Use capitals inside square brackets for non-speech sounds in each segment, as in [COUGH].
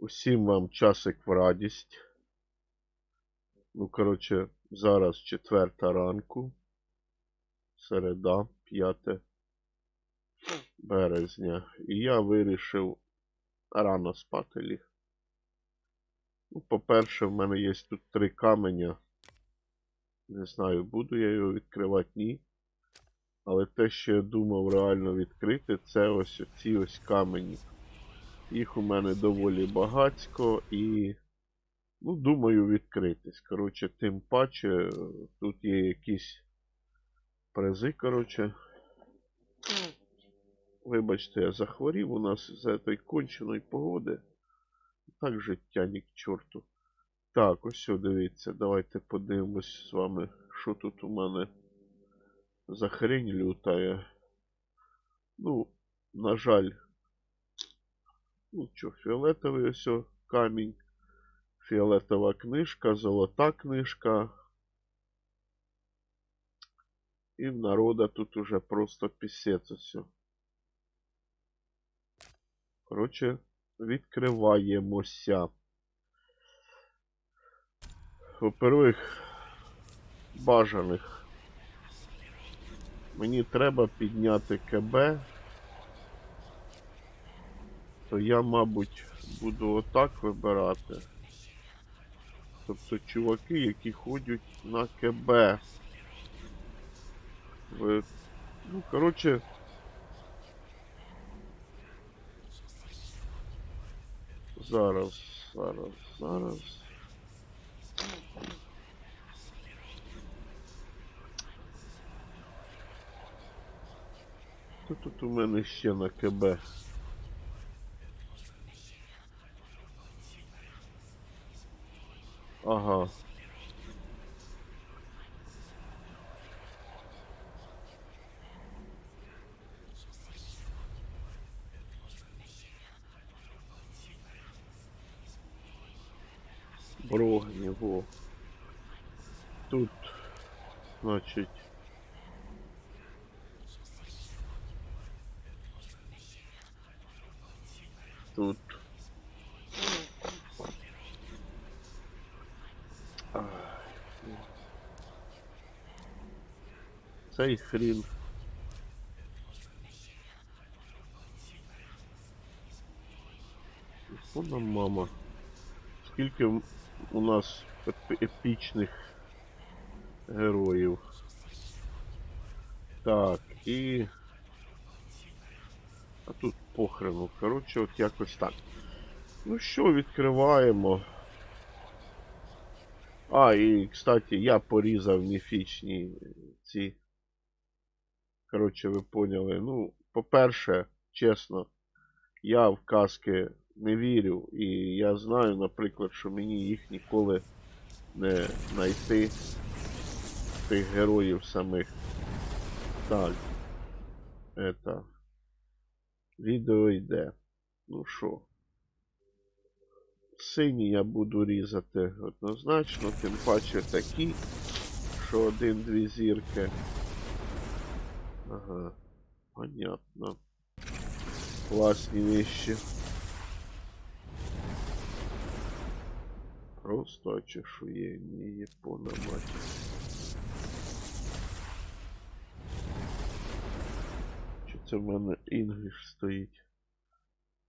Усім вам часик в радість. Ну, коротше, зараз четверта ранку. Середа, 5 березня. І я вирішив рано спати ліг. Ну, по-перше, в мене є тут три каменя. Не знаю, буду я його відкривати, ні. Але те, що я думав реально відкрити, це ось ці ось камені. Їх у мене доволі багацько і. Ну, думаю, відкритись. Коротше, тим паче, тут є якісь призи, коротше. Вибачте, я захворів у нас з цієї конченої погоди. Так життя ні к чорту. Так, ось дивіться, давайте подивимось з вами, що тут у мене за хрень лютає. Ну, на жаль, ну що, фіолетовий ось камінь, фіолетова книжка, золота книжка. І в народа тут уже просто пісець ось. Коротше, відкриваємося. Во-первых, бажаних. Мені треба підняти КБ. То я, мабуть, буду отак вибирати. Тобто чуваки, які ходять на КБ. Ви... Ну, коротше. Зараз, зараз, зараз. Що тут у мене ще на КБ? Ага. Брогні, во. Тут, значить. Тут. Цей хрін. Вона мама. Скільки у нас еп- епічних героїв. Так, і. А тут похрену. Коротше, от якось так. Ну що, відкриваємо. А, і, кстати, я порізав міфічні ці. Коротше, ви поняли. Ну, по-перше, чесно, я в казки не вірю. І я знаю, наприклад, що мені їх ніколи не знайти. Тих героїв самих. Так. Это. Відео йде. Ну що? Сині я буду різати однозначно, тим паче такі, що один-дві зірки. Ага, понятно. Класні вещи. Просто очешуєння Япона мать. Чи це в мене інгліш стоїть?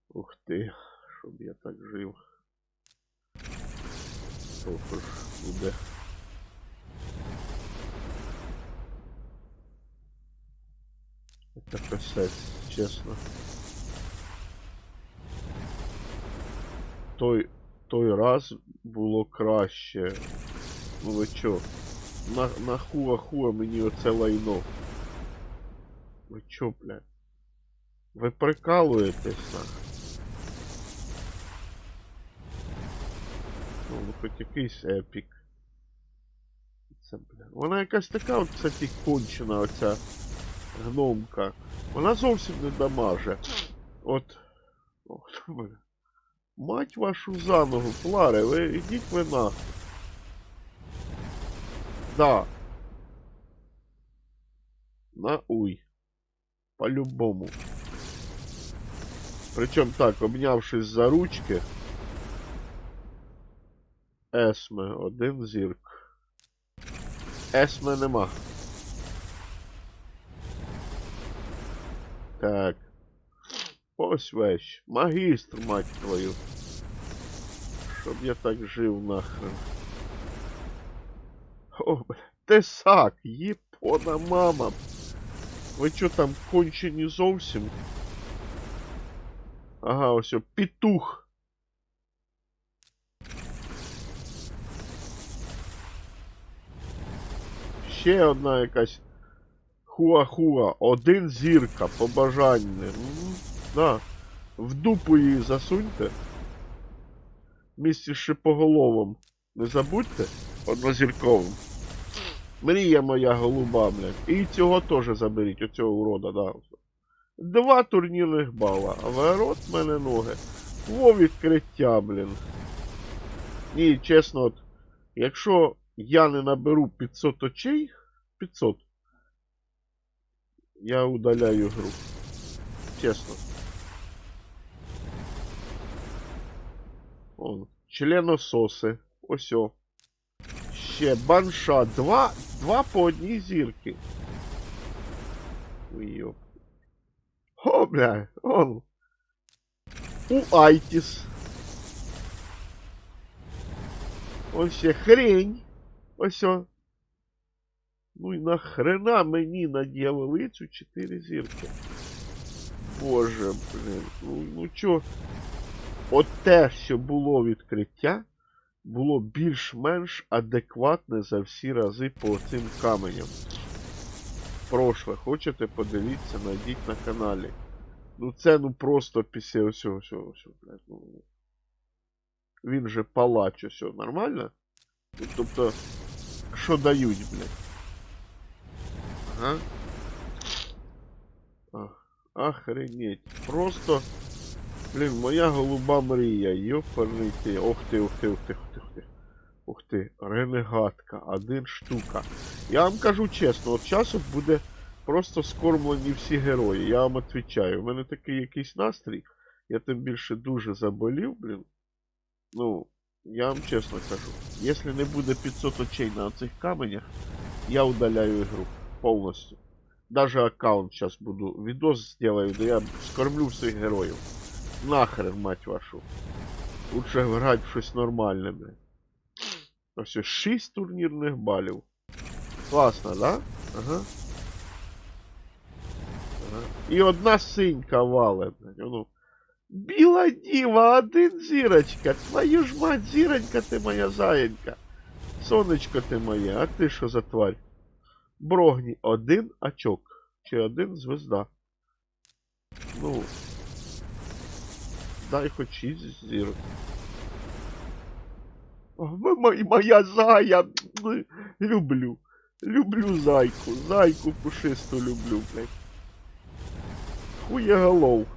Ух ти, щоб я так жив. Трохи ж буде. Це писець, чесно. Той, той раз було краще. Ну ви чо? На, на хуа хуа мені оце лайно. Ви чо, блядь? Ви прикалуєтесь нах? Ну, ну хоч якийсь епік. Це, бля. Вона якась така, от, кстати, кончена оця гномка. Вона зовсім не дамаже. От. Бля. Мать вашу за ногу, Фларе, ви ідіть ви нахуй. Да. На уй. По-любому. Причем так, обнявшись за ручки, Есме, один зірк. Есме нема. Так. Ось вещь. Магістр, мать твою. Щоб я так жив нахрен. О, бля. Тесак, єпона мама. Ви чо там кончені зовсім? Ага, ось о, петух. Ще одна якась хуа-хуа. Один зірка, побажання. Да. В дупу її засуньте. Місці з шипоголовом. Не забудьте однозірковим. Мрія моя голуба, блядь. І цього теж заберіть, оцього урода, да. Два турнірних бала. Ворот мене ноги. Во відкриття, блін. Ні, чесно, от, якщо я не наберу 500 очей, 500, я удаляю гру. Чесно. Вон, членососи. Ось о. Ще банша. Два, два по одній зірки. Ой, йоп. О, бля, он. У Айтіс. Ось ще хрень. Ось о. Ну і нахрена мені наділили цю 4 зірки. Боже, блин. Ну, ну чо. От те, що було відкриття, було більш-менш адекватне за всі рази по цим каменям. Прошле, хочете подивіться, найдіть на каналі. Ну це ну просто після усього, всього, всього, блядь, ну. Він же палач, все нормально? Тобто, що дають, блядь? Ага. Охренеть. Просто, блін, моя голуба мрія, йопарний ти. Ох ти, ох ти, ох ти, ох ти, ох ти. Ух ти, ренегатка, один штука. Я вам кажу чесно, от часу буде просто скормлені всі герої. Я вам відповідаю. У мене такий якийсь настрій. Я тим більше дуже заболів, блін. Ну, я вам чесно кажу. Якщо не буде 500 очей на цих каменях, я удаляю ігру повністю. Даже аккаунт сейчас буду. Видос сделаю, да я скормлю всіх героїв. Нахрен, мать вашу. Лучше грати в щось нормальне, блін. Ось 6 турнірних балів. Класно, да? Ага. ага. І одна синька вале, блядь. Ну. Біла діва, один зірочка. Твою ж мать, зіронька ти моя заєнька. Сонечко ти моє, а ти що за тварь? Брогні, один очок. Чи один звезда. Ну. Дай хоч 6 зірок. О, моя зая. Люблю. Люблю зайку. Зайку пушисту люблю, блядь. Хуєголов.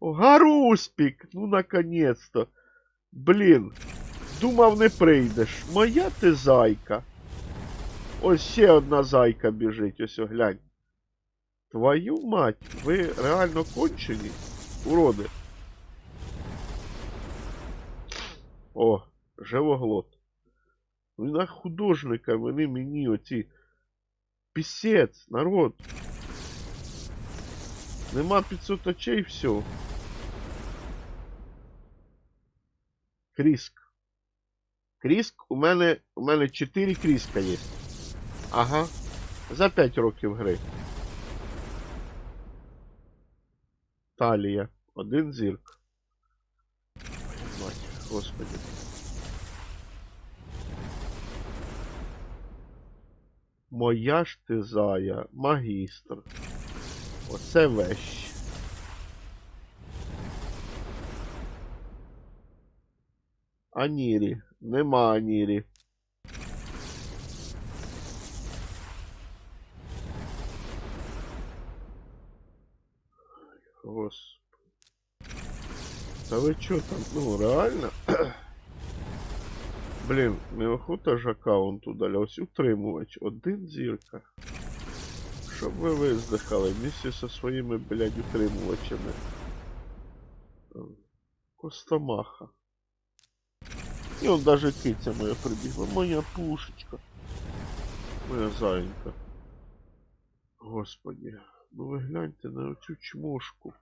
О, Гаруспік! Ну наконец-то. Блін. Думав не прийдеш. Моя ти зайка. Ось ще одна зайка біжить, ось глянь. Твою мать, ви реально кончені? Уроди. О, живоглот. Ви на художника, вони мені оці. Пісець, народ. Нема 500 очей, все. Кріск. Кріск, у мене, у мене 4 кріска є. Ага. За 5 років гри. Талія. Один зірк. Мать, господи. Моя ж ти зая, магістр. Оце вещь. Анірі. Нема Анірі. Та ви чо там? Ну, реально? [CLEARS THROAT] Блін, неохота ж аккаунт удаляв. Ось утримувач. Один зірка. Щоб ви виздихали місці зі своїми, блядь, утримувачами. Костомаха. І он даже киця моя прибігла. Моя пушечка. Моя зайенька. Господи, ну ви гляньте на оцю чмошку.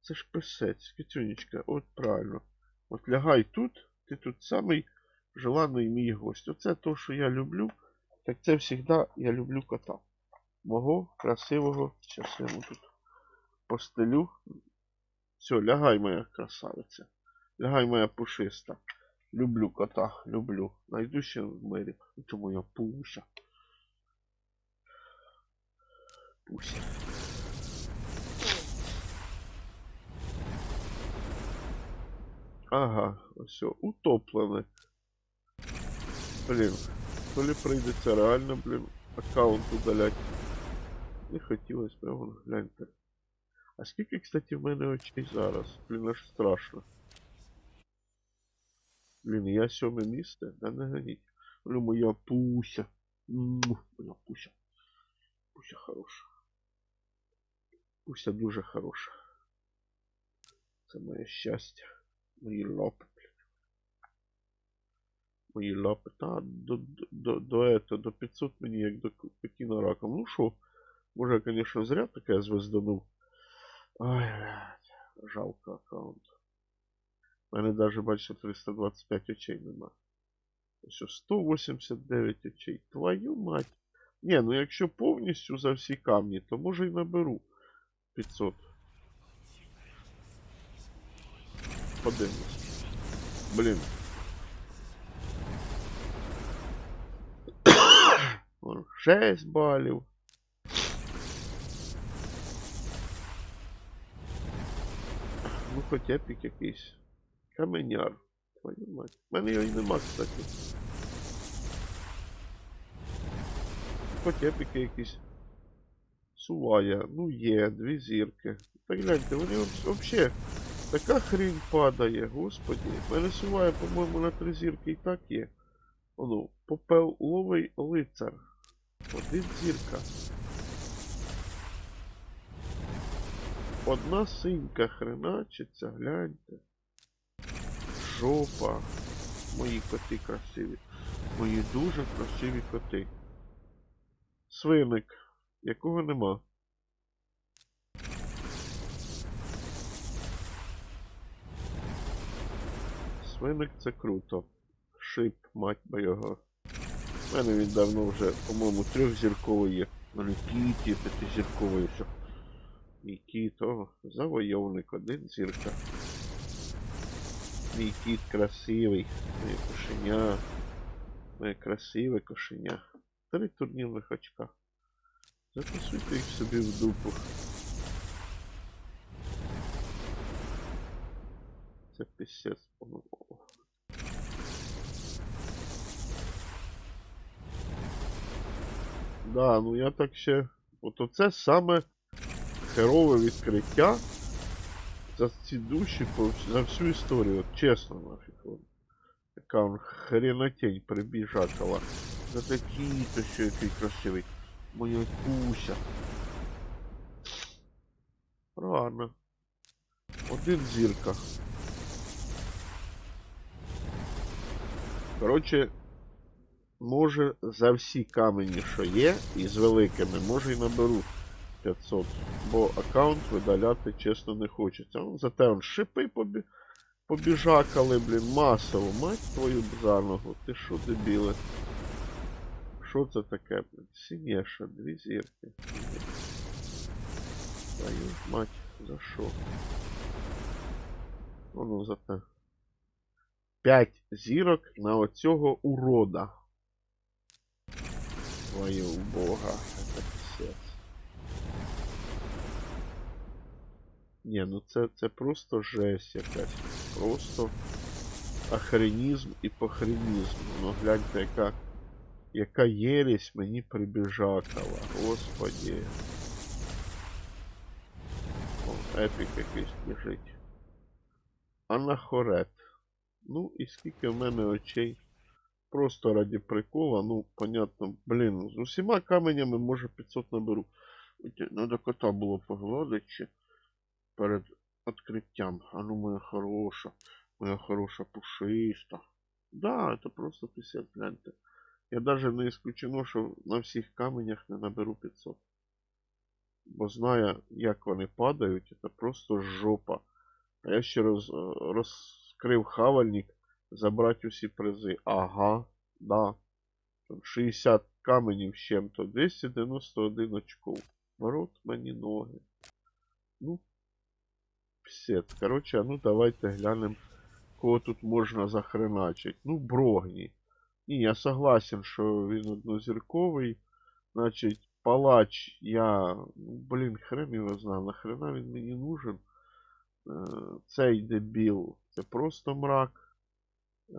Це ж писець, кицюнечка, от правильно. От лягай тут, ти тут самий желаний мій гость. Оце то, що я люблю, так це завжди я люблю кота. Мого красивого, зараз я йому тут постелю. Все, лягай, моя красавиця. Лягай, моя пушиста. Люблю кота, люблю. Найду ще в мирі. Це моя пуся. Пуся. Ага, все, утоплене. Блін, то ли прийдеться реально, блін, аккаунт удалять. Не хотілося прямо гляньте. А скільки, кстати, в мене очей зараз? Блін, аж страшно. Блін, я сьоме місце? Да не ганіть. Ну, моя пуся. Моя пуся. Пуся хороша. Пуся дуже хороша. Це моє щастя. Мої лапи, блін. Мої лапи. Та до, до, до, до, до 500 мені як до Пекіна раком. Ну що, може, я, конечно, зря таке звезданув. Ай, блядь, жалко аккаунт. У мене даже, бачите, 325 очей нема. Що 189 очей. Твою мать. Ні, ну якщо повністю за всі камні, то може й наберу 500. Блін. Вон, 6 балів. Ну хоч епік якийсь. Каменяр. Твою мать. У мене його і нема, кстати. Хоч епіки якісь. Сувая. Ну є, дві зірки. Так гляньте, вони взагалі така хрінь падає, господі. Мене по-моєму, на три зірки і так є. Оно, попеловий лицар. Один зірка. Одна синька хреначиться, гляньте. Жопа. Мої коти красиві. Мої дуже красиві коти. Свиник, якого нема. Свиник це круто. Шип, мать моєго. У мене він давно вже, по-моєму, трьохзірковий є. Кіті, п'ятизірковий. Мій кіт, о, завойовник, один зірка. Мій кіт красивий, моє кошеня. Моє красиве кошеня. Три турнірних очка. Записуйте їх собі в дупу. Це пісець, по-моєму. Да, ну я так ще. От оце саме херове відкриття за ці душі за всю історію. От чесно нафіг. От. Така он хренотень прибіжакала. За такі то що який красивий. Моя куся. Рано. Один зірка. Коротше, може за всі камені, що є, і з великими, може і наберу 500. Бо аккаунт видаляти, чесно, не хочеться. Ну, зате он шипи побі... побіжакали, блін, масово. Мать твою бзарного. Ти що, дебіле? Що це таке, блін? Сінєша, дві зірки. Твою мать, за що? Воно зате. П'ять зірок на оцього урода. Твою бога, це писець. Ні, ну це, це просто жесть якась. Просто охренізм і похренізм. Ну гляньте, яка, яка єресь мені прибіжакала. Господі. О, епік якийсь біжить. Анахорет. Ну і скільки в мене очей. Просто раді прикола, ну, понятно, блін, з усіма каменями може 500 наберу. Надо кота було погладити перед відкриттям. А ну моя хороша, моя хороша пушиста. Да, это просто 50, гляньте. Я даже не исключено, що на всіх каменях не наберу 500. Бо знаю, як вони падають, це просто жопа. А я ще раз, роз, розкрив хавальник, забрати усі призи. Ага, да. Там 60 каменів з чим-то, 291 очков. Ворот мені ноги. Ну, псет. Короче, ну давайте глянемо, кого тут можна захреначить. Ну, Брогні. Ні, я согласен, що він однозірковий. Значить, палач я. Ну, блін, хрен його знав, нахрена він мені нужен. Е, Цей дебіл. Це просто мрак. Е,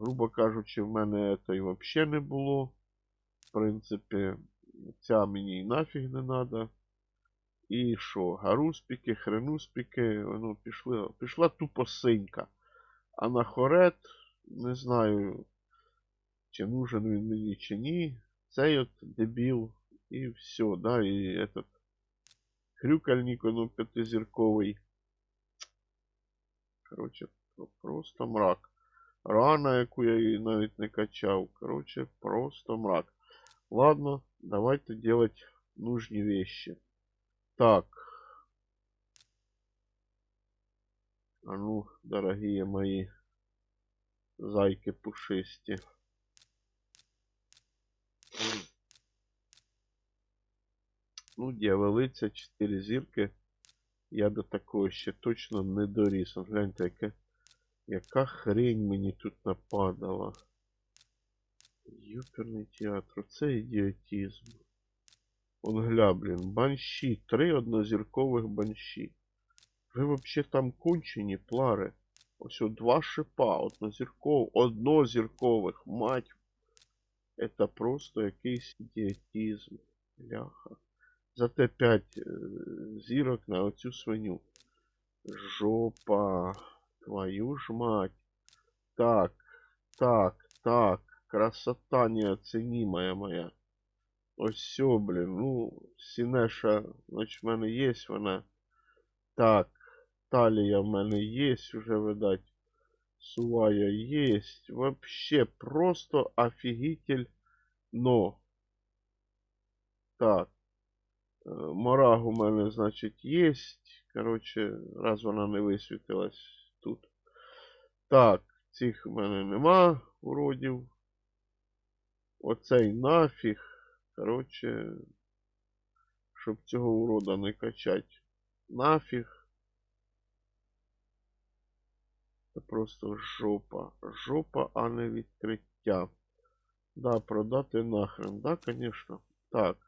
Грубо кажучи, в мене це взагалі не було. В принципі, ця мені і нафіг не треба. І що? Гаруспіки, хренуспіки, воно пішли, пішла тупо синька. А на хорет, не знаю, чи нужен він мені, чи ні. Цей от дебіл. І все, да, і этот хрюкальник, воно п'ятизірковий. Короче, просто мрак. Рана, яку я її навіть не качав. Короче, просто мрак. Ладно, давайте делать нужні вещи. Так. А ну, дорогие мои зайки пушисті. Ну, дьяволиця, 4 зірки. Я до такого ще точно не доріс. Гляньте, яка, яка хрень мені тут нападала. Юперний театр, це ідіотизм. Он гля, блін, банші, три однозіркових банші. Ви вообще там кончені, плари. Ось о, два шипа, однозірков, однозіркових, мать. Это просто якийсь ідіотизм. Бляха. Зате 5 зірок на оцю свиню. Жопа. Твою ж мать. Так, так, так. Красота неоценимая моя. Ось все, блін. Ну, Сінеша, значить, в мене є вона. Так, талія в мене є, уже, видать. Сувая есть. Вообще просто офигитель. Но. Так. Е, Мораг у мене, значить, є. Коротше, раз вона не висвітилась тут. Так, цих в мене нема уродів. Оцей нафіг. Коротше, щоб цього урода не качать. Нафіг. Це просто жопа. Жопа, а не відкриття. Да, продати нахрен. Да, конечно. Так.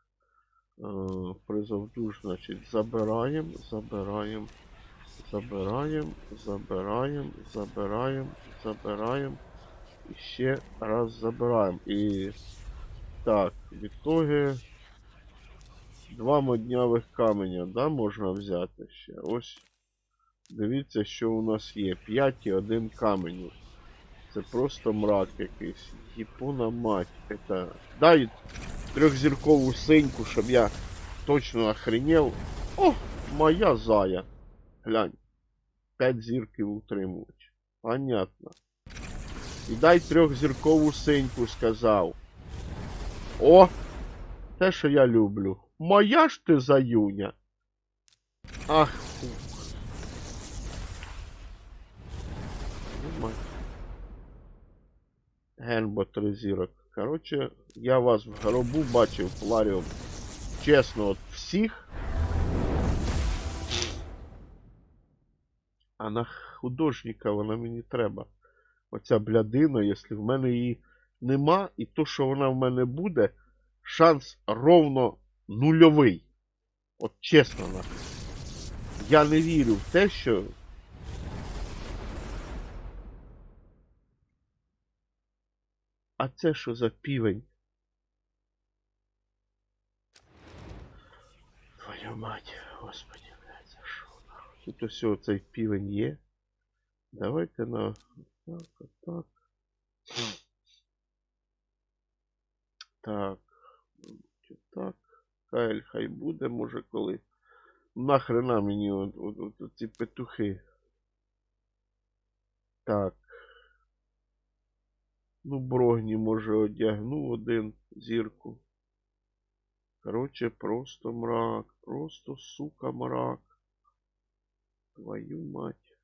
Е, Призов душ, значить, забираємо, забираємо, забираємо, забираємо, забираємо, забираємо. І ще раз забираємо. І так, в ітоги два моднявих каменя, да, можна взяти ще. Ось. Дивіться, що у нас є. 5 і 1 каменю. Це просто мрак якийсь. Єпона мать. Это... Дай трьохзіркову синьку, щоб я точно охренел. О, моя зая. Глянь. 5 зірків утримувач. Понятно. І дай трьохзіркову синьку, сказав. О! Те, що я люблю. Моя ж ти заюня. Ах, фу. Ну. Генбо три зірок. Коротше, я вас в гробу бачив пларіум. Чесно, от всіх. А на художника вона мені треба. Оця блядина, якщо в мене її нема, і то, що вона в мене буде, шанс ровно нульовий. От чесно нахуй. Я не вірю в те, що А це що за півень? Твою мать, господи, блядь, за що? Тут ось цей півень є. Давайте на так, отак. Так. Так. Хай хай буде, може коли. Нахрена мені от, от, от, от ці петухи. Так. Ну, брогні, може, одягну один зірку. Короче, просто мрак. Просто, сука, мрак. Твою мать.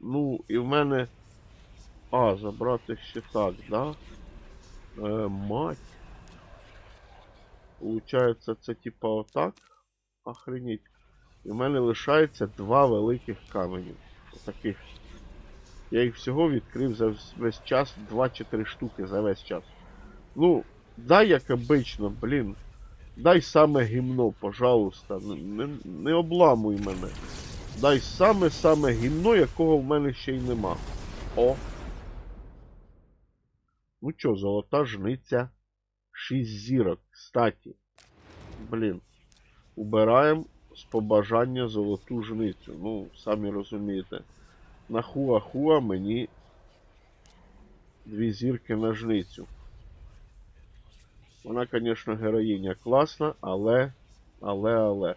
Ну, і в мене. А, забрати ще так, да? Е, мать. Получається, це типа отак. Охренеть. І в мене лишається два великих камені. Отаких. Я їх всього відкрив за весь час 2-4 штуки за весь час. Ну, дай як обично, блін. Дай саме гімно, пожалуйста. Не, не, не обламуй мене. Дай саме-саме гімно, якого в мене ще й нема. О. Ну чо, золота жниця. 6 зірок. Кстати. Блін. Убираємо з побажання золоту жницю. Ну, самі розумієте. На хуа-хуа мені дві зірки на жницю. Вона, звісно, героїня класна, але. Але, але.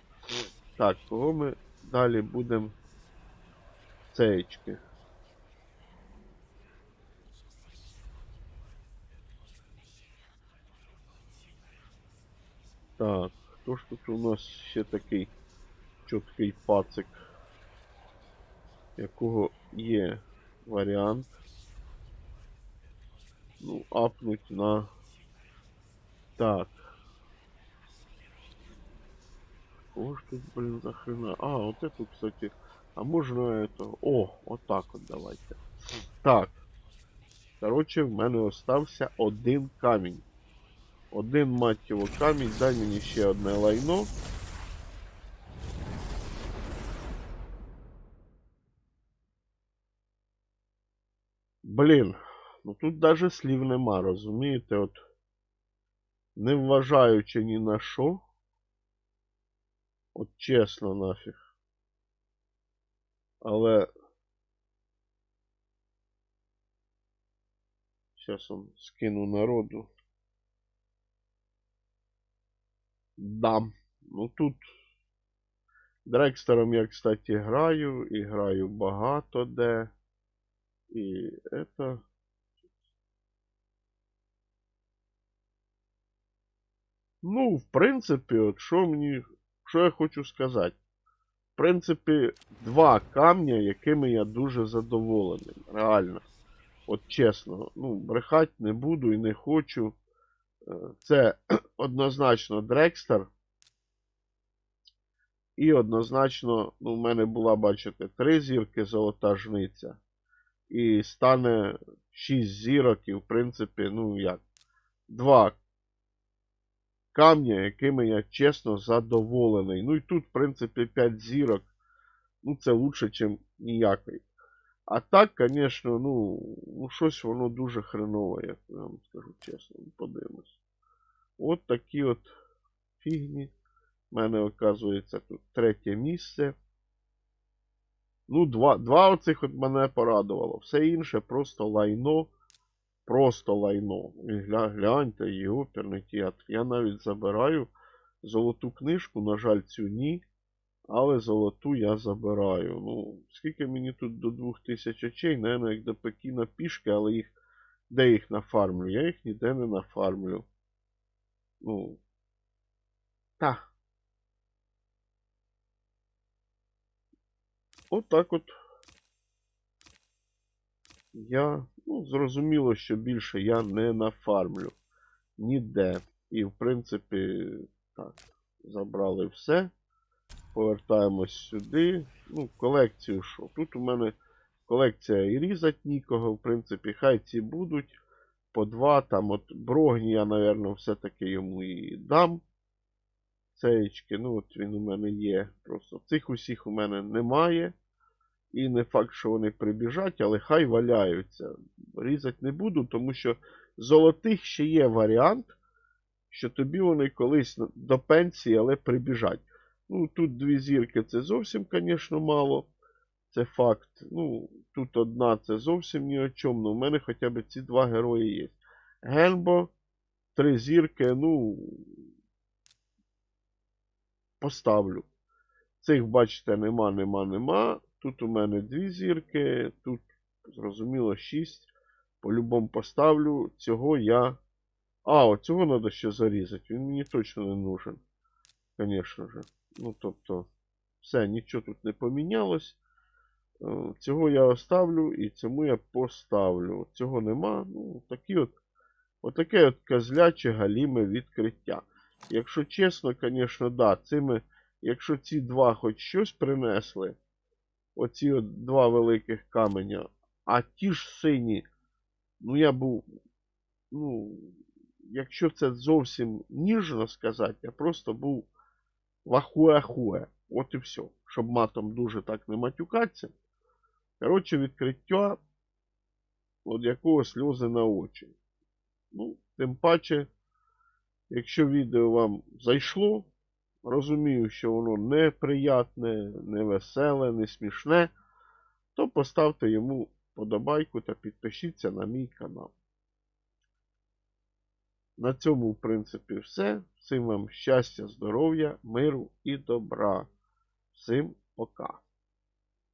Так, кого ми далі будемо цеєчки. Так, хто ж тут у нас ще такий чіткий пацик, якого є варіант. Ну, апнуть на. Так. Кого ж тут, блин, за хрена? А, вот эту, кстати. А можно это... О, вот так вот давайте. Так. Короче, в мене остався один камінь. Один, мать його, камінь. Дай мені ще одне лайно. Блін, ну тут даже слів нема, розумієте? От. Не вважаючи ні на що. От чесно нафіг. Але. Сейчас он скину народу. Дам. Ну тут. Дрекстером я, кстати, граю. І граю багато де. І это. Ну, в принципі, от що мені. Що я хочу сказати? В принципі, два камня, якими я дуже задоволений. Реально. От чесно. Ну, брехати не буду і не хочу. Е, Це [CLEARS THROAT] однозначно Дрекстер. І однозначно, ну, в мене була, бачите, три зірки золота жниця. І стане 6 зірок, і в принципі, ну як, два камня, якими я чесно задоволений. Ну і тут, в принципі, 5 зірок. Ну, це лучше, ніж ніякої. А так, звісно, ну, ну, щось воно дуже хренове, як я вам скажу чесно, Ну, подивимось. От такі от фігні. У мене, оказується, тут третє місце. Ну, два, два оцих от мене порадувало. Все інше просто лайно. Просто лайно. Гля, гляньте, йоперний театр. Я навіть забираю золоту книжку, на жаль, цю ні. Але золоту я забираю. Ну, скільки мені тут до 2000 очей, наверное, як до Пекіна пішки, але їх. Де їх нафармлю? Я їх ніде не нафармлю. Ну. Та. От так от. Я. Ну, зрозуміло, що більше я не нафармлю. Ніде. І, в принципі, так. Забрали все. Повертаємось сюди. Ну, колекцію що? Тут у мене колекція і різать нікого, в принципі, хай ці будуть. По два. Там от Брогні я, напевно, все-таки йому і дам. Цеєчки, ну от він у мене є. Просто цих усіх у мене немає. І не факт, що вони прибіжать, але хай валяються. Різати не буду, тому що золотих ще є варіант, що тобі вони колись до пенсії, але прибіжать. Ну, тут дві зірки це зовсім, звісно, мало. Це факт. Ну, тут одна це зовсім ні о чому. Ну, у мене хоча б ці два герої є. Генбо, три зірки, ну. Поставлю. Цих, бачите, нема, нема, нема. Тут у мене дві зірки, тут, зрозуміло, шість. По-любому поставлю. Цього я. А, от цього треба ще зарізати. Він мені точно не нужен. Звісно же. Ну, тобто, все, нічого тут не помінялось. Е, Цього я оставлю і цьому я поставлю. Цього нема. Ну, такі от, отаке от козляче галіме відкриття. Якщо чесно, звісно, да, цими, якщо ці два хоч щось принесли, оці от два великих каменя, а ті ж сині, ну я був, ну, якщо це зовсім ніжно сказати, я просто був вахуе-хуе. От і все. Щоб матом дуже так не матюкатися. Коротше, відкриття от якого сльози на очі. Ну, тим паче, якщо відео вам зайшло, розумію, що воно неприятне, не веселе, не смішне, то поставте йому подобайку та підпишіться на мій канал. На цьому, в принципі, все. Всім вам щастя, здоров'я, миру і добра. Всім пока.